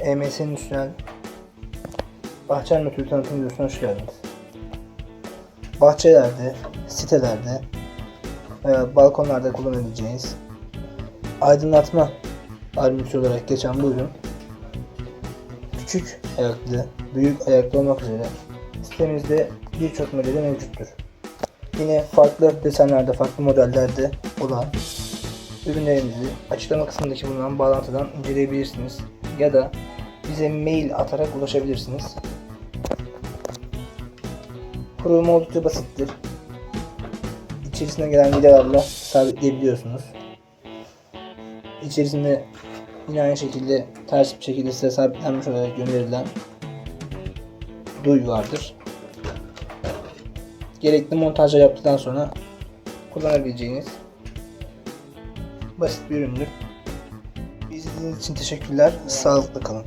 EMS'nin üstünden Bahçeli Nötrü tanıtım videosuna hoş geldiniz. Bahçelerde, sitelerde veya balkonlarda kullanabileceğiniz aydınlatma ayrıntısı olarak geçen bu ürün küçük ayaklı, büyük ayaklı olmak üzere sitemizde birçok modeli mevcuttur. Yine farklı desenlerde, farklı modellerde olan ürünlerimizi açıklama kısmındaki bulunan bağlantıdan inceleyebilirsiniz. Ya da bize mail atarak ulaşabilirsiniz. Kurulumu oldukça basittir. İçerisine gelen vidalarla sabitleyebiliyorsunuz. İçerisinde yine aynı şekilde ters bir şekilde size sabitlenmiş olarak gönderilen duy vardır. Gerekli montajla yaptıktan sonra kullanabileceğiniz basit bir üründür. İzlediğiniz için teşekkürler. Sağlıklı kalın.